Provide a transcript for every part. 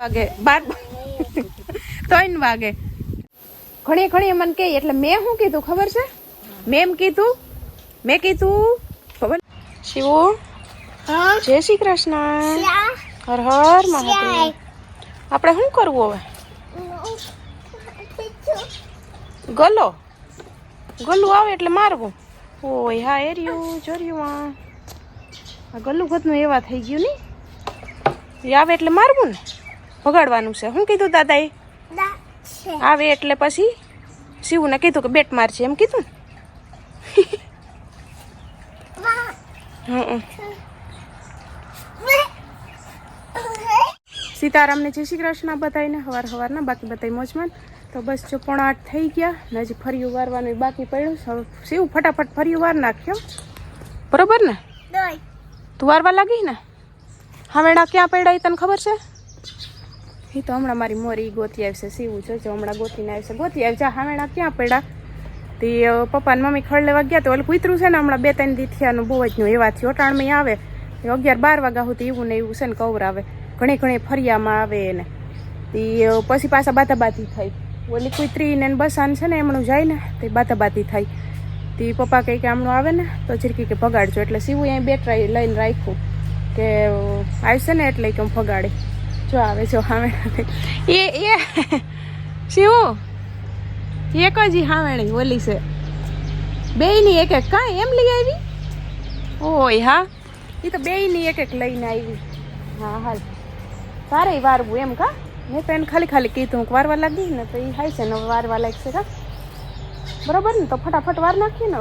વાગે બાર ત્રણ વાગે. ઘણી ઘણી મને કહે એટલે મેં શું કીધું ખબર છે? મેં એમ કીધું મેં કીધું ખબર શિવો જય શ્રી કૃષ્ણ. હર હર મહાદેવ. આપણે શું કરવું હવે? ગલો. ગલું આવે એટલે મારવું. ઓય હા એર્યું જોર્યું આ આ ગલું ગતનું એવા થઈ ગયું ને? એ આવે એટલે મારવું ને? ભગાડવાનું છે. શું કીધું દાદાએ? આવે એટલે પછી શિવને કીધું કે બેટ મારશે એમ કીધું સીતારામને જય શ્રી કૃષ્ણ બતાવીને હવાર હવારના બાકી બતાવી મોજમાં તો બસ જો પોણા આઠ થઈ ગયા ને હજી ફર્યું વારવાનું બાકી પડ્યું. શિવ ફટાફટ ફર્યું વાર નાખ્યો બરોબર ને? તું વારવા લાગી ને? હવેડા ક્યાં પડ્યા એ તને ખબર છે? એ તો હમણાં મારી મોરી ગોતી આવશે, સીવું જોજો હમણાં ગોતીને આવશે. ગોતી આવશે હવેડા ક્યાં પડ્યા? તે પપ્પાને મમ્મી ખડ લેવા ગયા તો ઓલું કૂતરું છે ને હમણાં બે ત્રણ દી થયાનું, બહુ જ નું એવાથી ઓટાણમાં આવે. અગિયાર બાર વાગ્યા સુધી એવું ને એવું છે ને કવર આવે. ઘણી ઘણી ફરિયામાં આવે એને. તે પછી પાછા બાતાબાતી થઈ ઓલી કૂતરી ને બસાન છે ને એમણું જાય ને, તે બાતાબાતી થાય. તે પપ્પા કંઈ કે આમણું આવે ને, તો ચીરકી કે ભગાડજો. એટલે સીવું અહીં બે લઈને રાખ્યું કે આવશે ને એટલે કે હું ભગાડી. જો આવે જો હામે એ એ. શિવ. એક જ ઈ હાવેણી ઓલી છે. બેયની એક એક કાંઈ એમ લઈ આવી? ઓય હા. એ તો બેયની એક એક લઈને આવી. હા, હાલ. તારે વારવું એમ કા? મેં તો એને ખાલી ખાલી કીધું કે વારવા લાગી ને તો એ હાય છે ને વારવા લાગશે કા? બરાબર ને? તો ફટાફટ વાર નાખીએ ને.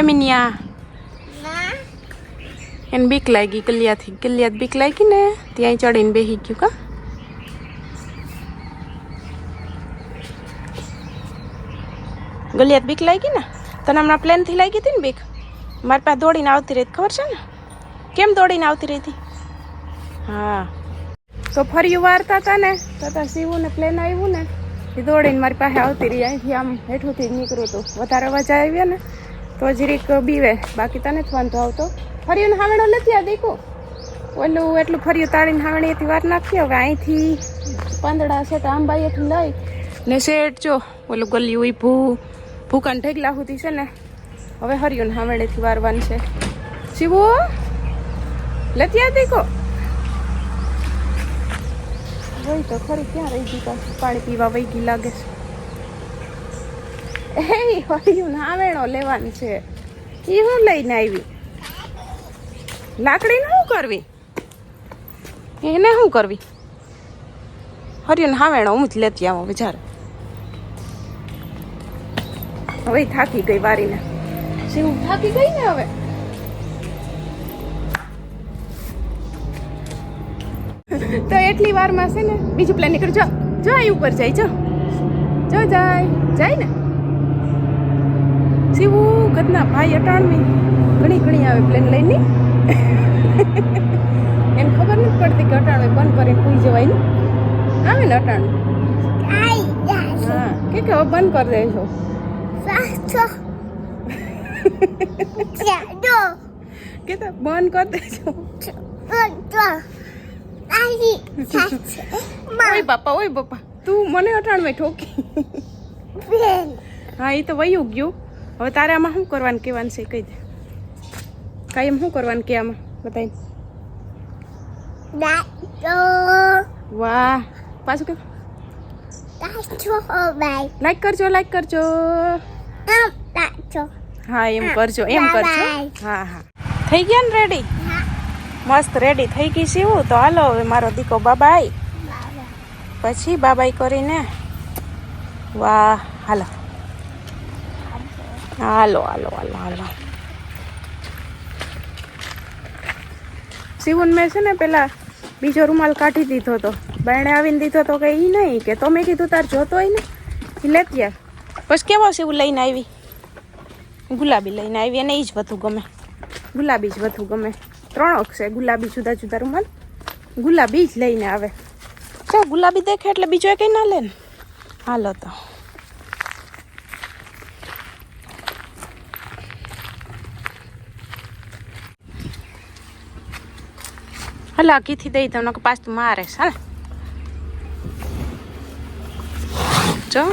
એમિનિયા એને બીક લાગી કલિયાથી. કલિયાત બીક લાગી ને ત્યાં ચડીને બેસી ગયું કા? ગલિયાત બીક લાગી ને? તને હમણાં પ્લેનથી લાગી હતી ને બીક? મારી પાસે દોડીને આવતી રહી ખબર છે ને? કેમ દોડીને આવતી રહી હતી? હા. તો ફર્યું વારતા હતા ને તથા સીવું ને પ્લેન આવ્યું ને એ દોડીને મારી પાસે આવતી રહી. અહીંથી આમ હેઠુંથી નીકળ્યું નીકળું હતું વધારે અવાજ આવ્યા ને. તો જરીક બીવે. બાકી તને જ વાંધો આવતો. ફર્યું હાવણો નથી આ દીકુ ઓલું એટલું ફર્યું તાળીને હાવણીએથી વાર નાખીએ હવે અહીંથી પાંદડા છે તો આંબાઈએથી લઈ. ને શેઠ જો, ઓલું ગલ્યું ઊભું ભૂકાન ઢેગલા સુધી છે ને. હવે હર્યું હાવણેથી વારવાનું છે. શિવો આ દીકો વહી તો ખરી, ક્યાં રહી ગઈ પાણી પીવા વહી લાગે છે. એ હર્યું નાવેણો લેવાનું છે. એ હું લઈને આવી. લાકડીને શું કરવી? એને શું કરવી? હર્યું નાવેણો હું જ લેતી આવો બિચાર હવે થાકી ગઈ વારીને. શિવ થાકી ગઈ ને હવે? તો એટલી વારમાં છે ને, બીજું પ્લાન નીકળ. જો જો ઉપર જાય, જો. જો જાય. જાય ને? શિવું ગતના ભાઈ અટાણવી ઘણી ઘણી આવે પ્લેન લઈને. એને ખબર નથી પડતી કે અટાણવી બંધ કરીને પૂઈ જવાય ને આવે ને અટાણ? હા કે કે હવે બંધ કરી દેજો. કે તો બંધ કરી દેજો. ઓય બાપા ઓય બાપા. તું મને અટાણમાં ઠોકી. હા એ તો વયું ગયું. હવે તારે આમાં શું કરવાનું કહેવાનું છે કહી દે. કાંઈ એમ શું કરવાનું કે આમાં? બતાવી વાહ. પાછું કે લાઈક કરજો લાઈક કરજો. હા એમ કરજો એમ કરજો. હા હા. થઈ ગયા ને રેડી મસ્ત રેડી થઈ ગઈ છે એવું તો હાલો હવે મારો દીકો બાબાઈ. પછી બાબાઈ કરીને. વાહ હાલો. હાલો હાલો હાલો હાલો. શિવન મેં છે ને પેલા બીજો રૂમાલ કાઢી દીધો તો. બાયણે આવીને દીધો તો કે એ નહીં કે તો મેં કીધું તાર જોતો હોય ને એ લેતી આવ પછી કેવો શિવ લઈને આવી? ગુલાબી લઈને આવી અને એ જ વધુ ગમે. ગુલાબી જ વધુ ગમે. ત્રણ છે ગુલાબી જુદા જુદા રૂમાલ. ગુલાબી જ લઈને આવે. ચાલ ગુલાબી દેખે એટલે બીજો કંઈ ના લે ને? હાલો તો. કીથી દઈ તમને કે પાછું મારે હાલ જો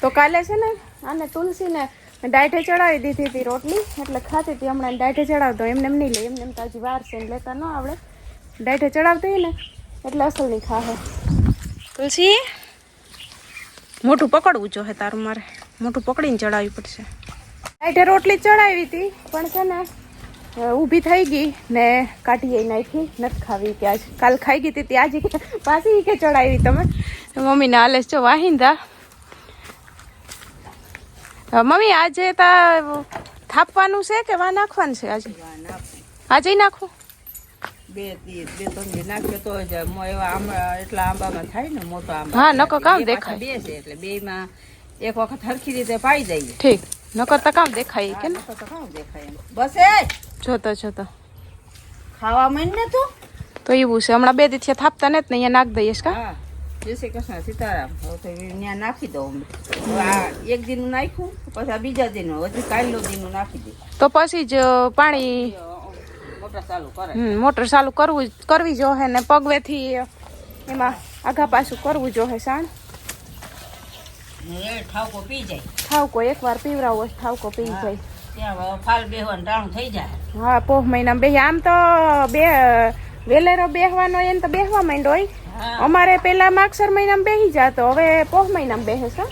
તો કાલે છે ને આને તુલસીને ડાયઠે ચડાવી દીધી હતી રોટલી. એટલે ખાતી હતી. હમણાં ડાયટે ચડાવતો. એમને એમ નહીં લે. એમને એમ તો હજી વાર છે લેતા ન આવડે. ડાયટે ચડાવતી ને, એટલે અસલ નહીં ખાહે. તુલસી? મોટું પકડવું જોઈએ તારું મારે. મોટું પકડીને ચડાવવી પડશે. ડાયઠે રોટલી ચડાવી હતી પણ છે ને ઊભી થઈ ગઈ ને કાઢી નાખી નથી ખાવી કે આજ. કાલ ખાઈ ગઈ હતી આજે કે પાછી કે ચડાવી તમે. મમ્મીને હાલે છો જો વાહિંદા. મમ્મી આજે તા થાપવાનું છે કે વા નાખવાનું છે આજે? આજે નાખવું બે બે ત્રણ દી નાખ્યો તો જ એવા આંબા એટલા આંબામાં થાય ને મોટો આંબા. હા, નકર કામ દેખાય. બે છે એટલે બે માં એક વખત હરખી રીતે પાઈ દઈએ. ઠીક. નકર તો કામ દેખાય કે ને? તો કામ દેખાય બસ એ! જોતો જોતો. ખાવા માંડ ને તું? તો એવું છે. હમણાં બે દીથી થાપતા ને અહીંયા નાખ દઈએ કા? હા. જય શ્રી કૃષ્ણ સીતારામ. હવે ત્યાં નાખી દઉં આ એક દીનું નાખ્યું પછી આ બીજા દીનું. હજી કાલનું નાખી દઉં તો પછી જ પાણી મોટર ચાલુ કરવું કરવી જોહે ને પગવેથી એમાં આઘા પાછું કરવું જોહે સાણ. ઠાવકો પી જાય. ઠાવકો એકવાર પીવરાવો ઠાવકો પી જાય. ફાલ બેહવાનું ટાણું થઈ જાય. હા પોહ મહિના બે આમ તો બે વેલેરો બેહવાનો એને તો બેહવા માંડો હોય. અમારે પેલા માગસર મહિનામાં બેહી જાતો હવે પોહ મહિનામાં બેહે છે.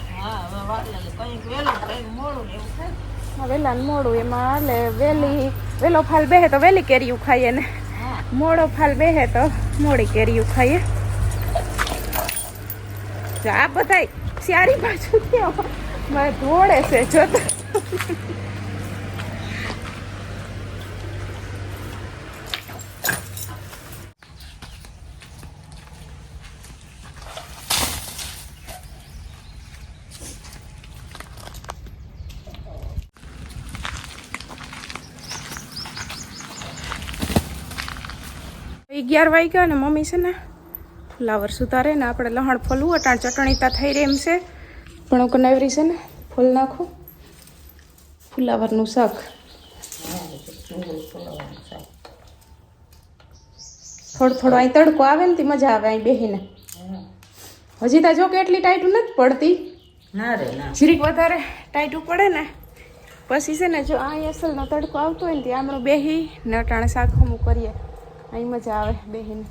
વેલા મોડું એમાં હાલે વેલી વેલો ફાલ બેહે તો વેલી કેરીયું ખાઈએ ને. મોડો ફાલ બેહે તો મોડી કેરીયું ખાઈએ. આ બધાય સારી બાજુ ધોળે છે જોતા અગિયાર વાગ્યા અને મમ્મી છે ને ફુલાવર સુધારે ને આપણે લહણ ફોલવું અટાણ ચટણી તા થઈ રહી એમ છે. પણ કનાવરી છે ને ફૂલ નાખું. ફુલાવરનું શાક. થોડો થોડો અહીં તડકો આવે ને તે મજા આવે અહીં બેહીને. હજી તા જો કે એટલી ટાઈટું નથી પડતી. ના રે જીરીક વધારે ટાઈટું પડે ને પછી છે ને જો અહીં અસલનો તડકો આવતો હોય ને ત્યાં હમણાં બેહી ને અટાણે શાક હમું કરીએ. અહીં મજા આવે બેહીને.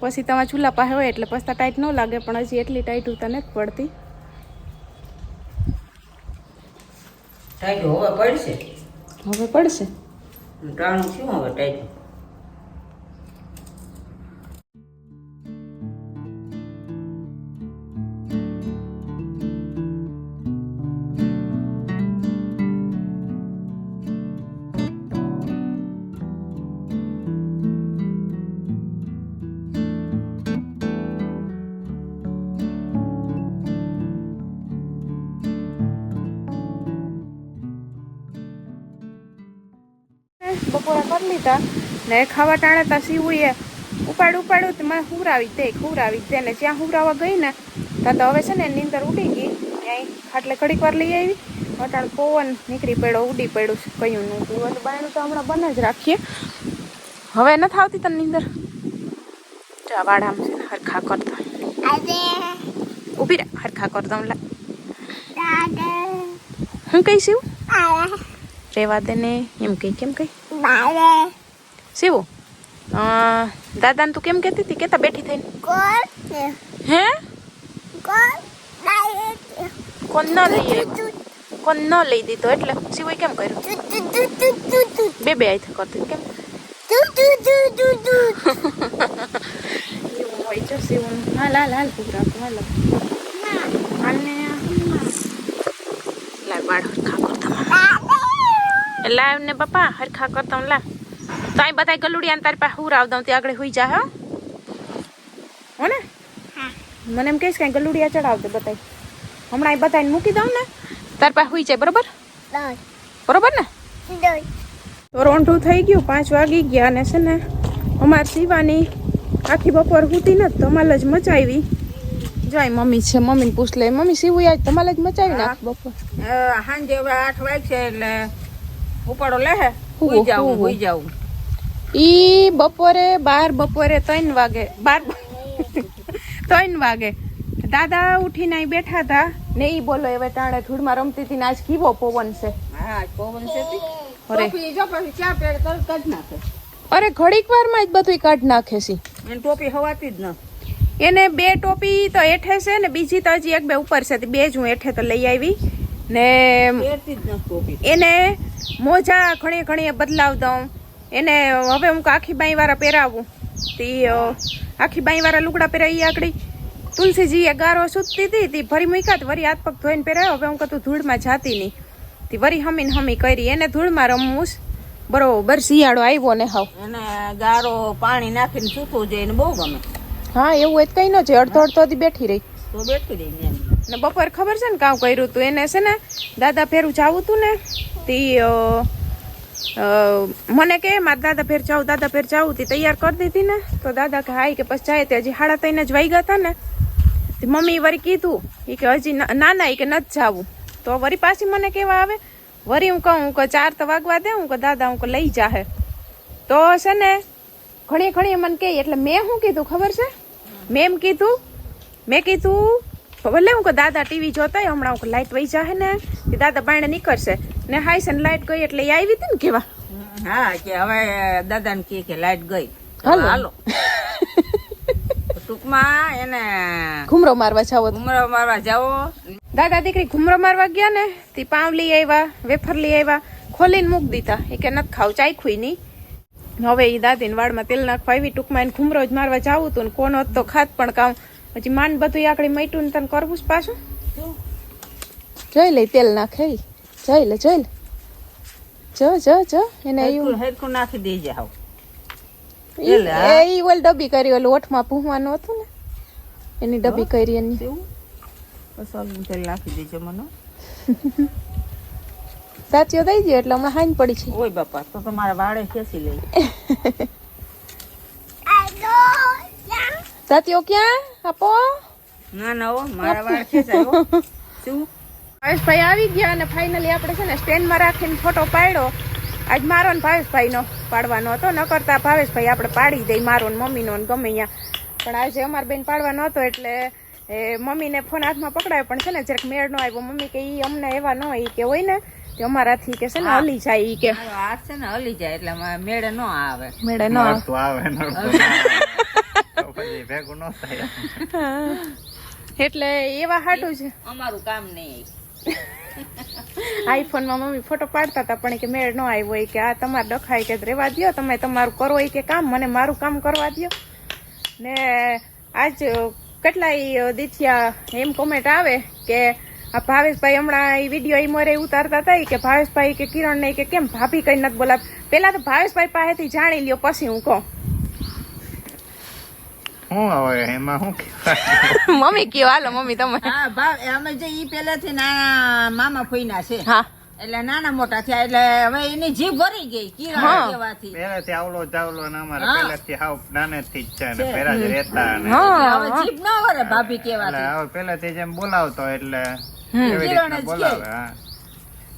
પછી તમારા ચૂલા પાસે હોય એટલે પછી ટાઈટ ન લાગે પણ હજી એટલી ટાઈટ ઉતા નથી પડતી. ટાઈટ હવે પડશે. હવે પડશે? ટાણું શું હવે ટાઈટ? લીધા ને ખાવા ટાણા તા સીવું ઉપાડ ઉપાડું તો મેં હુરાવી દે હુરાવી દે ને જ્યાં હુરાવા ગઈ ને ત્યાં તો હવે છે ને નીંદર ઉડી ગઈ. ત્યાં ખાટલે ઘડીક વાર લઈ આવી. અટાણ પવન નીકળી પડ્યો ઉડી પડ્યું છે કયું નું તો બાયણું તો હમણાં બને જ રાખીએ. હવે નથી આવતી તને નીંદર? ચા વાડામ છે ને હરખા કરતા. ઊભી રહે હરખા કરતા હું કહીશ રેવા દે ને એમ કઈ કેમ કઈ? શિવું દાદાને તું કેમ કહેતી હતી? કેતા બેઠી થઈને. હે? કોણ? ન લઈ આવ્યો? કોણ ન લઈ દીધો? એટલે શિવું કેમ કર્યું? બે બે આઈ કરતી કેમ? એવું હોય છે શિવું હાલ હાલ હાલ કુકરા હાલ. હાલ ને લાવ વાળ કરતા લાવ ને બાપા હરખા કરતા લા તો અહીં બધા ગલુડિયાને તારી પાસે હું રાવ દઉં ત્યાં આગળ હોઈ જા હો. હો ને? મને એમ કહીશ કાંઈ ગલુડિયા ચડાવ દે બતાય હમણાં અહીં બતાવીને મૂકી દઉં ને તાર પાસે હોઈ જાય બરોબર? બરોબર ને? તો રોંઢું થઈ ગયું પાંચ વાગી ગયા અને છે ને અમાર સીવાની આખી બપોર હુતી ને ધમાલ જ મચાવી. જાય મમ્મી છે મમ્મીને પૂછ લે. મમ્મી સીવું આજ તમારે જ મચાવી ને આખી બપોર. સાંજે હવે આઠ વાગશે એટલે ઉપાડો લે હે. હુઈ જાઉં. હુઈ જાઉં. ઈ બપોરે બાર બપોરે ત્રણ વાગે બાર ત્રણ વાગે. દાદા ઉઠીને અહીં બેઠા હતા ને ઈ બોલો હવે ટાણે ધૂળમાં રમતી હતી ને આજ કીવો પવન છે. હા પવન છે અરે. જો પછી ચા પેડ તરત જ નાખે. અરે ઘડીક વારમાં જ બધું કાઢ નાખે છે. એને ટોપી હવાતી જ ન. એને બે ટોપી તો હેઠે છે ને બીજી તો હજી એક બે ઉપર છે બે જ હું હેઠે તો લઈ આવી. ને એને મોજા ઘણી ઘણી બદલાવ દઉં. એને હવે હું આખી બાઈ વાળા પહેરાવું. તી આખી બાઈ વાળા લુગડા પહેરાવી આકડી તુલસીજી એ ગારો સૂતતી હતી તી ભરી મૂક્યા તો વરી હાથ પગ ધોઈને પહેરાયો. હવે હું કતું ધૂળમાં જાતી નહીં. તે વરી હમીને હમી કરી. એને ધૂળમાં રમવું. બરોબર શિયાળો આવ્યો ને હાવ. એને ગારો પાણી નાખીને સૂકવું જોઈએ બહુ ગમે. હા એવું હોય કઈ ન છે અડધો અડધો બેઠી રહી. તો બેઠી રહી. ને બપોર ખબર છે ને કામ કર્યું તું? એને છે ને દાદા ફેરું જાવું તું ને? તી મને કે મારા દાદા ફેર જાઉં દાદા ફેર જાઉં તી તૈયાર કરી દીધી ને. તો દાદા કે હાય કે પછી જાય તે હજી હાડા તઈને જ વાઈ હતા ને. મમ્મી વળી કીધું એ કે હજી ના ના ના, કે નથી જાવું. તો વળી પાછી મને કેવા આવે વળી હું કહું કે ચાર તો વાગવા દે હું કે દાદા હું કે લઈ જાહે તો છે ને ઘણી ઘણી મને કહે એટલે મેં શું કીધું ખબર છે? મેં એમ કીધું મેં કીધું ભલે હું કે દાદા ટીવી જોતા હમણાં હું લાઈટ વહી જાહે ને દાદા બાણે નીકળશે. ને હાઈ છે ને લાઈટ ગઈ એટલે આવી હતી ને કેવા? હા કે હવે દાદાને કહે કે લાઈટ ગઈ. હાલો. ટૂંકમાં એને ઘુમરો મારવા જાવો ઘુમરો મારવા જાઓ. દાદા દીકરી ઘુમરો મારવા ગયા ને તે પાવ લઈ આવ્યા વેફર લઈ આવ્યા ખોલીને મૂક દીધા. એ કે નથી ખાવ ચાખ્યું નહીં. હવે એ દાદીને વાળમાં તેલ નાખવા આવી ટૂંકમાં એને ઘુમરો જ મારવા જવું હતું ને કોનો હતો તો ખાત પણ કામ હજી માન બધું આકડી મટ્યું ને તને કરવું જ પાછું? જોઈ લે તેલ નાખે. જોઈ લે જોઈ લે. જો જો જો. એને હરખું નાખી દેજે હાવ. હા. એ ઓલ ડબ્બી કરી ઓલું ઓઠમાં પૂહવાનું હતું ને. એની ડબ્બી કરી એની. તેલ નાખી દેજે મને. સાચીઓ દઈ દો એટલે હમણાં હાઈન પડી છે. ઓય બાપા તો તમારા વાળે ખેંચી લઈ સાચીઓ ક્યાં? આપો. ના ના ઓ મારા વાળ ખેંચાય શું? ભાવેશભાઈ આવી ગયા અને ફાઇનલી આપણે છે ને સ્ટેન્ડમાં રાખીને ફોટો પાડ્યો. આજ મારો ને ભાવેશભાઈનો પાડવાનો હતો. ન કરતા ભાવેશભાઈ આપણે પાડી દઈ મારો ને મમ્મીનો ને ગમે અહીંયા પણ આજે અમારે બેન પાડવાનો હતો એટલે એ મમ્મીને ફોન હાથમાં પકડાયો. પણ છે ને જરાક મેળ નો આવ્યો. મમ્મી કે એ અમને એવા ન હોય કે હોય ને તે અમારાથી કે છે ને હલી જાય ઈ કે. હાથ છે ને હલી જાય એટલે મેળે ન આવે. મેળે ન આવે. ભેગું ન થાય. એટલે એવા હાટું છે. અમારું કામ નહીં આઈફોનમાં મમ્મી ફોટો પાડતા હતા પણ કે મેળ ન આવ્યો. હોય કે આ તમારે ડખાય કે રેવા દો તમે તમારું કરો કે કામ મને મારું કામ કરવા દો ને આજ કેટલાય દીથિયા એમ કોમેન્ટ આવે કે આ ભાવેશભાઈ હમણાં એ વીડિયો એ મોરે ઉતારતા હતા કે ભાવેશભાઈ કે કિરણ નહીં કે કેમ ભાભી કઈ નથી બોલાત પેલા તો ભાવેશભાઈ પાસેથી જાણી લ્યો પછી હું કહું. શું હવે એમાં શું કહેવાય મમ્મી કયો હાલો મમ્મી તમે. હા ભાવ અમે જે ઈ પહેલેથી નાના મામા ફોઈના છે. હા. એટલે નાના મોટા થયા એટલે હવે એની જીભ ભરી ગઈ કીરા હા. કહેવાથી પહેલેથી આવલો જાવલો ને અમારે હા. પહેલેથી હાવ નાનેથી જ છે ને પેલા જ રહેતા ને. હવે જીભ ન વરે ભાભી એટલે કહેવાથી હવે પહેલેથી જેમ બોલાવતો એટલે એવી રીતના બોલાવે હા.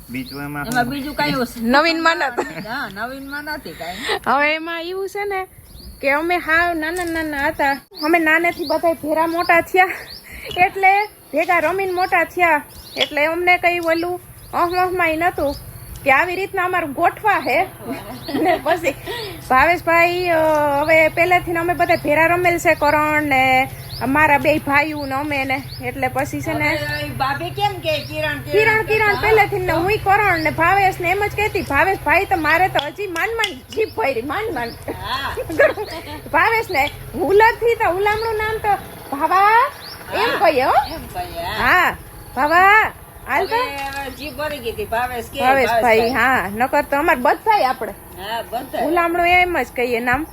બીજું એમાં એમાં બીજું કઈ નવીન નવીન નથી હા નવીનમાં નથી કઈ. હવે એમાં એવું છે ને કે અમે હા નાના નાના હતા. અમે નાનેથી બધા ભેરા મોટા થયા. એટલે ભેગા રમીને મોટા થયા. એટલે અમને કઈ ઓલું અહમહમાં નતું કે આવી રીતના અમારું ગોઠવા હે. ને પછી ભાવેશભાઈ હવે પહેલેથી અમે બધા ભેરા રમેલ છે કરણ ને મારા બે ભાઈઓ ને અમે ને એટલે પછી છે ને ભાભી કેમ કે કિરણ કિરણ કિરણ પહેલેથી ને હું કરણ ને ભાવેશ ને એમ જ કહેતી ભાવેશ ભાઈ તો મારે તો હજી માંડ માન જીભ ભરી માન માન ભાવેશ ને હુલરથી તો હુલામણું નામ તો ભાવા એમ કહીએ હો. હા. ભાવા હાલ તો. જીભ ભરી ગઈ હતી ભાવેશ ભાવેશ ભાઈ હા નકર તો અમાર બધાય આપણે હા બધા ગુલામણું એમ જ કહીએ નામ.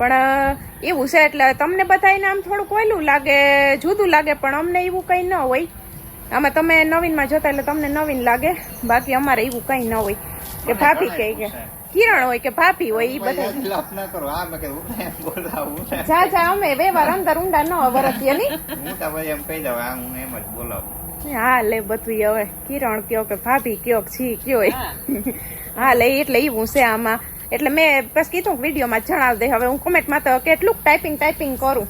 પણ એવું છે એટલે તમને બધાને આમ થોડુંક ઓયલું લાગે જુદું લાગે પણ અમને એવું કંઈ ન હોય. આમાં તમે નવીનમાં જોતા એટલે તમને નવીન લાગે બાકી અમારે એવું કંઈ ન હોય. કે ભાભી કહે કે કિરણ હોય કે ભાભી હોય એ બધા જા જા અમે વ્યવહાર અંદર ઊંડા ન વરતીએ ની. હું તો ભાઈ એમ કહી દઉં હું એમ જ બોલાવું. હા લે બધું હવે. કિરણ કયો કે ભાભી કયો કે છી કયો હા લે એટલે એવું છે આમાં. એટલે મેં બસ કીધું કે વિડીયોમાં જણાવ દે. હવે હું કોમેન્ટમાં તો કેટલુંક ટાઈપિંગ ટાઈપિંગ કરું.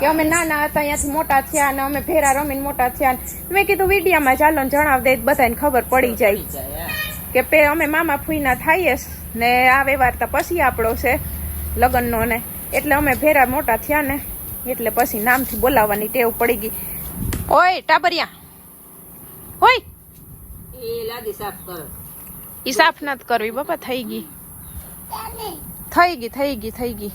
કે અમે નાના હતા અહીંયાથી મોટા થયા અને અમે ભેરા રમીને મોટા થયા. મેં કીધું વિડીયોમાં ચાલો જણાવી દે બધાને ખબર પડી જાય. કે પે અમે મામા ફૂઈના થઈએ ને આ વ્યવહાર તો પછી આપણો છે લગ્નનો ને. એટલે અમે ભેરા મોટા થયા ને એટલે પછી નામથી બોલાવવાની ટેવ પડી ગઈ. ઓય ટાબરિયા. હોય એ લાદી સાફ કરો. ઈ સાફ નથી કરવી બાપા થઈ ગઈ. થઈ ગઈ થઈ ગઈ થઈ ગઈ